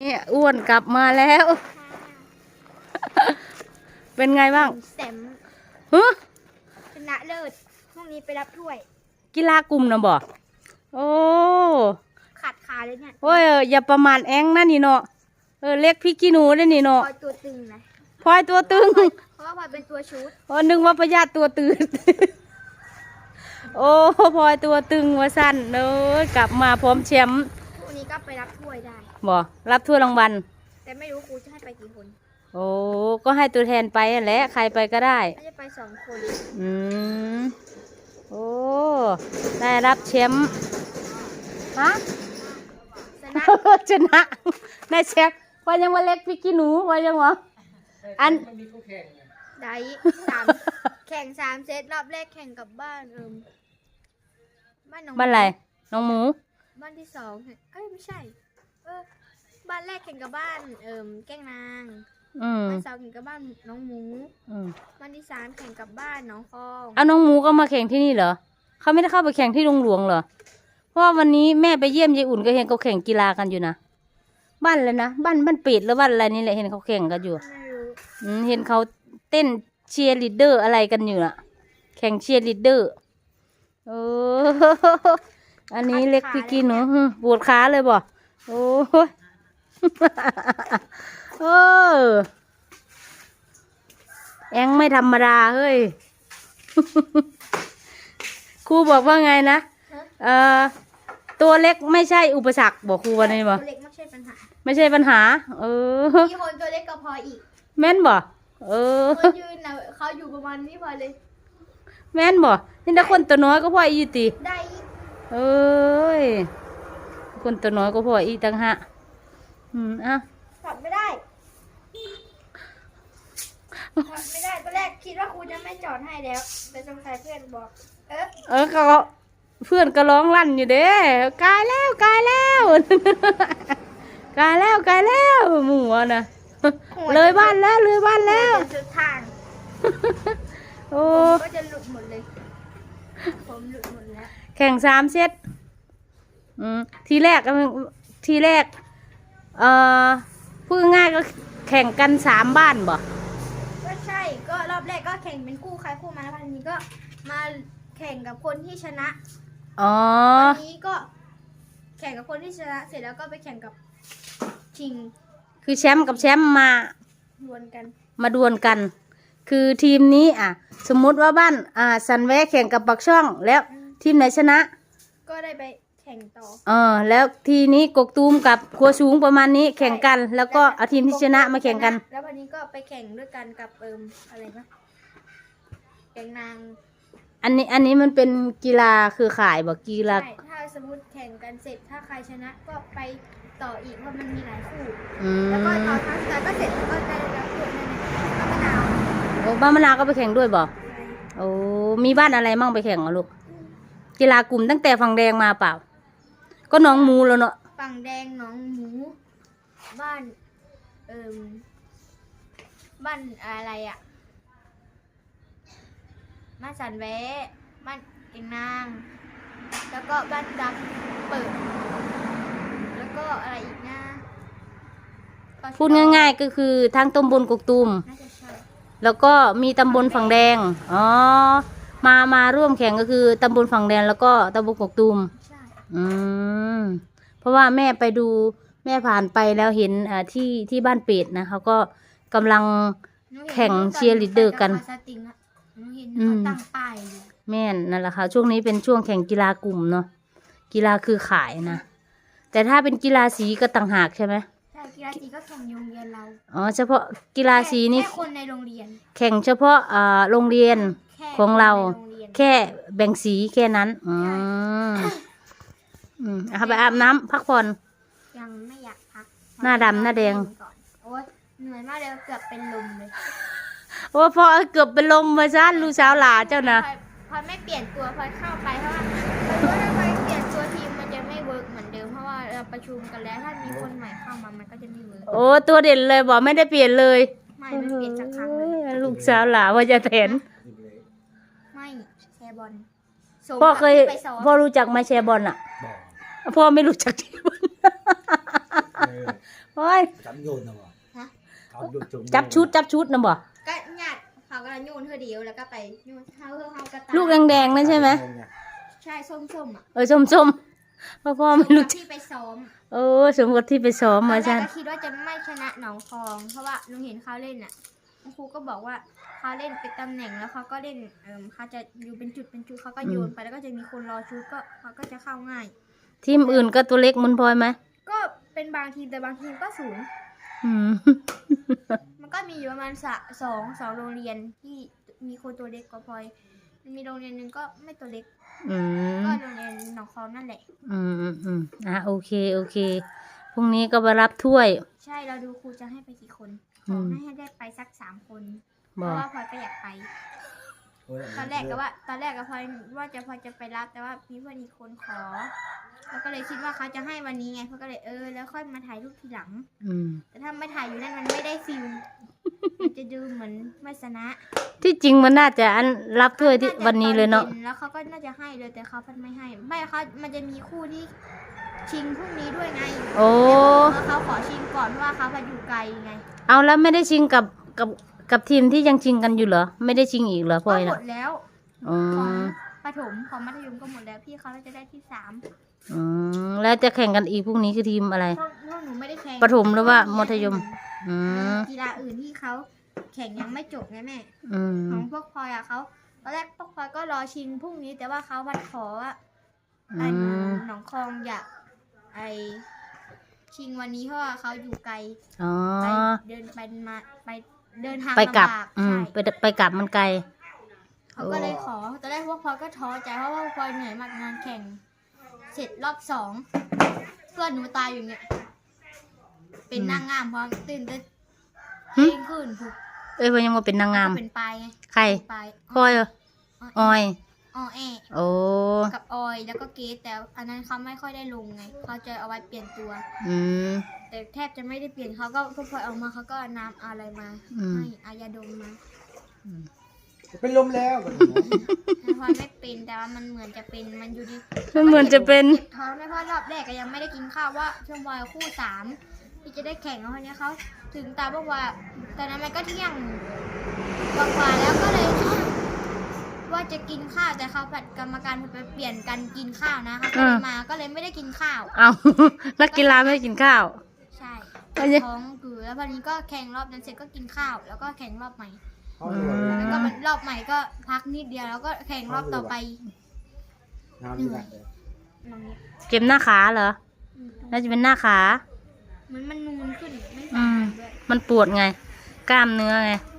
เนี่ยอ้วนกลับมาแล้ว เป็นไงบ้างแซมฮะชนะเลิศห้องนี้ไปรับถ้วย กีฬากลุ่มนะบ่โอ้ขาดขาเลยเนี่ยโอ้ยเอออย่าประมาณแองนะนี่เนาะเออเล็กพี่กี้หนูได้อนี่เนาะคอยตัวตึงนะพลอยตัวตึงเพราะว่าพลอยเป็นตัวชุดโอ้นึกว่าพญาติตัวตื่นโอ้พลอยตัวตึงว่าสั้นเนอะกลับมาพร้อมแชมป์พวกนี้ก็ไปรับถ้วยได้ บ่รับถ้วยรางวัล แต่ไม่รู้ครูจะให้ไปกี่คนโอ้ก็ให้ตัวแทนไปนั่นแหละใครไปก็ได้ น่าจะไปสองคนอืม โอ้ ได้รับแชมป์ฮะ ชนะ ชนะได้แชมป์ว่ายังว่าเล็กพี่กี้หนูว่ายังวะอัน ได้สามแข่งสามเซตรอบแรกแข่งกับบ้านเอิมบ้านน้องบ้านอะไรน้องหมู บ้านที่สองแข่งเอ้ยไม่ใช่ เออบ้านแรกแข่งกับบ้าน เอิมแก้งนางอืมบ้านสองแข่งกับบ้านน้องหมูอืมบ้านที่สามแข่งกับบ้านน้องคองเอาน้องหมูก็มาแข่งที่นี่เหรอเขาไม่ได้เข้าไปแข่งที่โรงหลวงเหรอเพราะว่าวันนี้แม่ไปเยี่ยมยายอุ่นก็เห็นเขาแข่งกีฬากันอยู่นะบ้านเลยนะบ้านบ้านปิดหรือบ้านอะไรนี่แหละเห็นเขาแข่งกันอยู่ไม่รู้อืมเห็นเขาเต้นเชียร์ลีดเดอร์อะไรกันอยู่น่ะ แข่งเชียร์ลีดเดอร์โอ้ อันนี้เล็กพี่กินหนูหึปวดขาเลยบ่ โอ้ยเออแองไม่ธรรมดาเฮ้ย ครูบอกว่าไงนะฮะเอ่อตัวเล็กไม่ใช่อุปสรรคบอกครูวันนี้บ่ตัวเล็กไม่ใช่ปัญหา ไม่ใช่ปัญหา เออมีคนตัวเล็กก็พออีก แม่นบ่เออคนยืนนะเขาอยู่ประมาณนี้พอเลย แม่นบ่นี่ถ้าคนตัวน้อยก็พออีติได้อีกเอ้ย คนตัวน้อยก็พออีกตั้งหะอืมอะถอดไม่ได้ถอดไม่ได้ตอนแรกคิดว่าครูจะไม่จอดให้แล้วแต่สงสัยเพื่อนบอก เออเออก็เพื่อนก็ร้องลั่นอยู่เด้กายแล้วกายแล้วกายแล้วกายแล้วหมูอะนะเลยบ้านแล้วเลยบ้านแล้วจะสุดทางโอ้ผมก็จะหลุดหมดเลย ผมหลุดหมดแล้ว แข่งสามเซต อืมทีแรกก็ทีแรก เอ่อพูดง่ายๆก็แข่งกันสามบ้านบ่ก็ใช่ก็รอบแรกก็แข่งเป็นคู่ใครคู่มันแล้วทีนี้ก็มาแข่งกับคนที่ชนะอ๋อทีนี้ก็แข่งกับคนที่ชนะ เสร็จแล้วก็ไปแข่งกับชิงคือแชมป์กับแชมป์มา ดวลกัน มาดวลกัน คือทีมนี้อะ สมมุติว่าบ้านอ่าสันแวะแข่งกับปักช่องแล้วทีมไหนชนะ ก็ได้ไป แข่งต่อเออแล้วทีนี้กกตูมกับครัวสูงประมาณนี้แข่งกัน แล้วก็เอาทีมที่ชนะมาแข่งกัน แล้ววันนี้ก็ไปแข่งด้วยกันกับเอิมอะไรนะแข่งนาง อันนี้อันนี้มันเป็นกีฬาคือข่ายบอกกีฬาใช่ถ้าสมมติแข่งกันเสร็จถ้าใครชนะก็ไปต่ออีกเพราะมันมีหลายคู่ อืแล้วก็มตอนท้ายสุดท้ายก็เสร็จแล้วก็ได้รับถ้วยนั่นเองก็มะนาวโอ้บ้านมะนาวก็ไปแข่งด้วยบอกโอ้มีบ้านอะไรมั่งไปแข่งอะลูกกีฬากลุ่มตั้งแต่ฝั่งแดงมาเปล่า ก็น้องมูแล้วเนาะฝั่งแดงหนองหมู บ้านเอิมบ้านอะไรอะ่ะบ้านสันแวะบ้านเองนาง แล้วก็บ้านดักเปิด แล้วก็อะไรอีกนะพูดง่าย ๆ ก็คือทางตำบลกกตูมน่าจะใช่แล้วก็มีตำบลฝั่งแดง อ๋อ มา มาร่วมแข่งก็คือตำบลฝั่งแดงแล้วก็ตำบลกกตูมใช่ อืมเพราะว่าแม่ไปดูแม่ผ่านไปแล้วเห็นอ่าที่ที่บ้านเป็ดนะเขาก็กำลัง หนูห็นแข่งตเชียร์ลีดเดอร์กันไปบคาสติงอะหนูเห็นอืเขามตั้งป้ายอยู่แม่นนั่นแหละค่ะ ช่วงนี้เป็นช่วงแข่งกีฬากลุ่มเนาะกีฬาคือขายนะ แต่ถ้าเป็นกีฬาสีก็ต่างหากใช่ไหมใช่กีฬาสีก็แข่งอยู่โรงเรียนเราอ๋อเฉพาะกีฬาสีนี่แค่คนในโรงเรียนแข่งเฉพาะอ่าโรงเรียน แค่ของเรา คนในโรงเรียน แค่แบ่งสีแค่นั้นอืม อืมเอาไปอาบน้ำพักผ่อน ยังไม่อยากพักหน้าดำหน้าแดง ก่อนโอ๊ยเหนื่อยมากเลยเกือบเป็นลมเลยโอ้พอเกือบเป็นลมมาซะลูกสาวหลาเจ้านะพลอยพลอยไม่เปลี่ยนตัวพลอยเข้าไปเพราะว่าเพราะว่าถ้าพลอยเปลี่ยนตัวทีมมันจะไม่เวิร์กเหมือนเดิมเพราะว่าเราประชุมกันแล้วถ้ามีคนใหม่เข้ามามันก็จะไม่เวิร์กโอ้ตัวเด่นเลยบอกไม่ได้เปลี่ยนเลยไม่ไม่เปลี่ยนสักครั้งเลยโอ้ยลูกสาวหลาว่าจะเห็นไม่แชร์บอลสมพ่อเคยกับที่ไปซ้อมพ่อรู้จักไหมาแชร์บอลอะบอก พ่อไม่รู้จักที่บอลเออโอ้ยจับโยนนะบ่ฮะจับโยนจงจับชุดจับชุดนะบ่ก็หยาดเขาก็โยนเธอเดียวแล้วก็ไปโยนเท้าเท้าเท้ากระตาลูกแดงๆนั่นใช่ไหมใช่ส้มๆอะเออส้มๆพ่อพ่อไม่รู้จักที่ไปซ้อมเออสมกับที่ไปซ้อมตอมานแรใช่กก็คิดว่าจะไม่ชนะหนองคอง เพราะว่าลุงเห็นเขาเล่นอะคุณครูก็บอกว่าเขาเล่นเป็นตำแหน่งแล้วเขาก็เล่นเออเขาจะอยู่เป็นจุดเป็นจุดเขาก็โยนไปแล้วก็จะมีคนรอชุดก็เขาก็จะเข้าง่าย ทีมอื่นก็ตัวเล็กเหมันพลอยไหมก็เป็นบางทีมแต่บางทีมก็สูงอืม มันก็มีอยู่ประมาณสะสองสองโรงเรียนที่มีคนตัวเล็กกว่าพลอยมันมีโรงเรียนหนึ่งก็ไม่ตัวเล็ก อืม ก็โรงเรียนหนองคองนั่นแหละ อืมอืมอืมอะโอเคโอเคพรุ่งนี้ก็มารับถ้วย ใช่เราดูครูจะให้ไปกี่คนขอือมให้ให้ได้ไปสักสามคน เพบอราะกว่าพลอยก็อยากไป ตอนแรกก็ว่า ตอนแรกก็พลอยว่าจะพลอยจะไปรับแต่ว่ามีเพื่อนอีกคนขอแล้วก็เลยคิดว่าเขาจะให้วันนี้ไงเพื่อนก็เลยเออแล้วค่อยมาถ่ายรูปทีหลัง อืม แต่ถ้าไม่ถ่ายอยู่นั่นมันไม่ได้ฟิลมันจะดูเหมือนไม่ชนะที่จริงมันน่าจะอันรับถ้วยที่าจะวันนี้เลยเนาะ ตอแล้วเขาก็น่าจะให้เลยแต่เขาพันไม่ให้ ไม่เขามันจะมีคู่ที่ชิงพรุ่งนี้ด้วยไงโอ้แล้วเขาขอชิงก่อนเพราะว่าเขาพันอยู่ไกลไง เอาแล้วไม่ได้ชิงกับกับ กับทีมที่ยังชิงกันอยู่เหรอ ไม่ได้ชิงอีกเหรอพลก็อยหมนะดแล้วอ๋อของประถมของมัธยมก็หมดแล้วพี่เขาจะได้ที่สามอืมแล้วจะแข่งกันอีกพรุ่งนี้คือทีมอะไรพวกพวกหนูไม่ได้แข่งประถมหรือว่ามัธยม อืมกีฬาอื่นที่เขาแข่งยังไม่จบไงแม่ อืมของพวกพลอยอะเขาตอนแรกพวกพลอยก็รอชิงพรุ่งนี้ แต่ว่าเขาพัดขอว่าอืไอ้มหนองคองอยากไอชิงวันนี้เพราะว่าเขาอยู่ไกลอ๋อ ไปเดินไปมาไป เดินทางไปกลับลำาอืมใช่ไปไปกลับมันไกล เขาก็เลยขอตอนแรกพวกพลอยก็ท้อใจเพราะว่าพลอยเหนื่อยมากงานแข่ง เสร็จรอบสองเพื่อนหนูตายอยู่เนี่ย เป็นนางงามพร้อมตื่นเต้นหึเองขึ้นถูกเอ้ยพลอยยังมาเป็นนางงาม เป็นปลายไงใครปลายพลอยเหรอออย ออแอโอ้กับออยแล้วก็เกสแต่อันนั้นเขาไม่ค่อยได้ลงไงเขาจะเอาไว้เปลี่ยนตัว อืม แต่แทบจะไม่ได้เปลี่ยนเขาก็พอพลอยออกมาเขาก็เอาน้ำเอาอะไรมาอืม ให้อายาดมมาเป็นลมแล้วแบบนี้นะแต่พลอยไม่เป็นแต่ว่ามันเหมือนจะเป็นมันอยู่ดีมันเหมือนจะเป็น เจ็บท้องไม่เพราะรอบแรกก็ยังไม่ได้กินข้าวว่าช่วงพลอยคู่สามที่จะได้แข่งแล้วคนนี้ยเขาถึงตาบอกว่าตอนนั้นมันก็เที่ยงกว่าๆแล้วก็เลย ว่า จะกินข้าวแต่เขาผัดกรรมการไปเปลี่ยนกันกินข้าวนะเขาก็เลยมาก็เลยไม่ได้กินข้าวเอานักกีฬาไม่ได้กินข้าว ใช่อันนี้ท้องอือแล้ววันนี้ก็แข่งรอบนั้นเสร็จก็กินข้าว แล้วก็แข่งรอบใหม่เขาดูว่าแล้วก็มันรอบใหม่ก็พักนิดเดียวแล้วก็แข่งรอบต่อไปน้ำนี่แหละตรงนี้เก็บหน้าขาเหรออืมน่าจะเป็นหน้าขา มันมันนูนขึ้นไม่อืสามมด้วยมันปวดไง กล้ามเนื้อไงอ